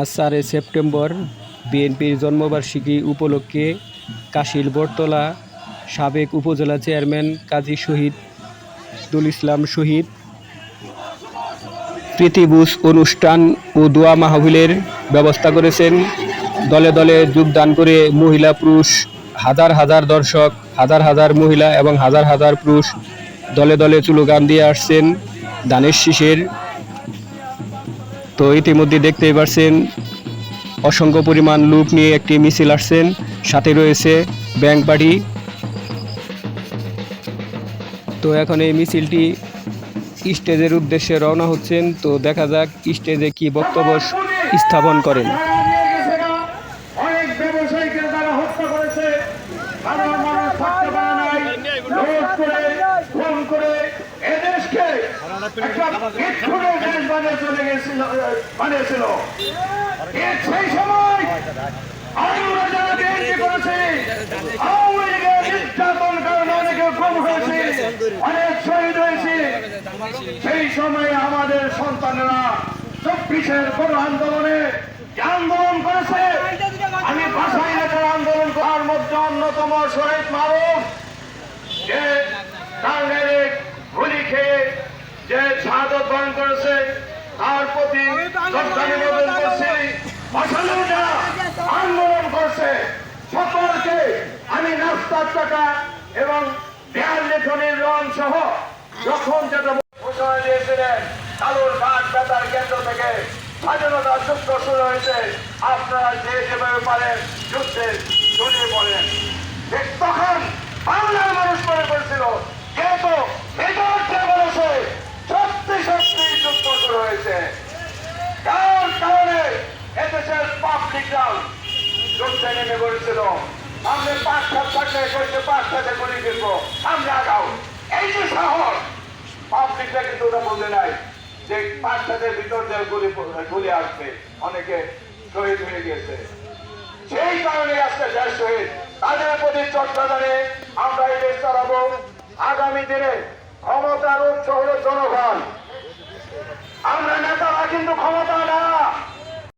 আজ চারে সেপ্টেম্বর বিএনপির জন্মবার্ষিকী উপলক্ষে কাশিল বটতলা সাবেক উপজেলা চেয়ারম্যান কাজী শহীদ দুল ইসলাম শহীদ। প্রীতিবুস অনুষ্ঠান ও দোয়া মাহফিলের ব্যবস্থা করেছেন। দলে দলে যোগদান করে মহিলা পুরুষ, হাজার হাজার দর্শক, হাজার হাজার মহিলা এবং হাজার হাজার পুরুষ দলে দলে চুলোগান দিয়ে আসছেন। দানের শীষের তো ইতিমধ্যে দেখতেই পারছেন, অসংখ্য পরিমাণ লোক নিয়ে একটি মিছিল আসছেন। সাথে রয়েছে ব্যাংক বাড়ি। তো এখন এই মিছিলটি স্টেজের উদ্দেশ্যে রওনা হচ্ছেন। তো দেখা যাক স্টেজে কি বক্তব্য স্থাপন করেন। সেই সময় সময়ে আমাদের সন্তানেরা চব্বিশের কোন আন্দোলনে আন্দোলন করেছে। আমি ভাষায় লেখার আন্দোলন করার মধ্যে অন্যতম শহীদ মারুফ, যে টাঙ্গাইলে গুলি খেয়ে যে শাহাদত বরণ করেছে। তার প্রতি শ্রদ্ধা নিবেদন করছি। ভাষালেও যারা আন্দোলন করছে। সকলকে আমি নাস্তার টাকা এবং দেয়াল লেখনের রং সহ যখন যেটা ঘোষণা দিয়েছিলেন কালুর ঘাট বেতার কেন্দ্র থেকে স্বাধীনতা যুদ্ধ শুরু হয়েছে। আপনারা যে যেভাবে পারেন যুদ্ধে জড়িয়ে পড়েন ঠিক তখন বাংলার মানুষ মনে করেছিল যেহেতু মেজরটা বলেছে সত্যি সত্যি যুদ্ধ শুরু হয়েছে যার কারণে পাবলিকরাও যুদ্ধে নেমে পড়েছিল আমরা পাঁচ সাত থাকলে কইছে পাঁচ সাথে গুলি দিব আমরা আগাও। এই যে সাহস পাবলিকরা কিন্তু ওরা বলতে নাই যে পাঁচ ভিতর দিয়ে গুলি গুলি আসবে। অনেকে শহীদ হয়ে গেছে। সেই কারণে আজকে দেশ শহীদ, তাদের প্রতি চর্চা জানে আমরা এই দেশ চালাবো। আগামী দিনে ক্ষমতার উৎস হলো জনগণ।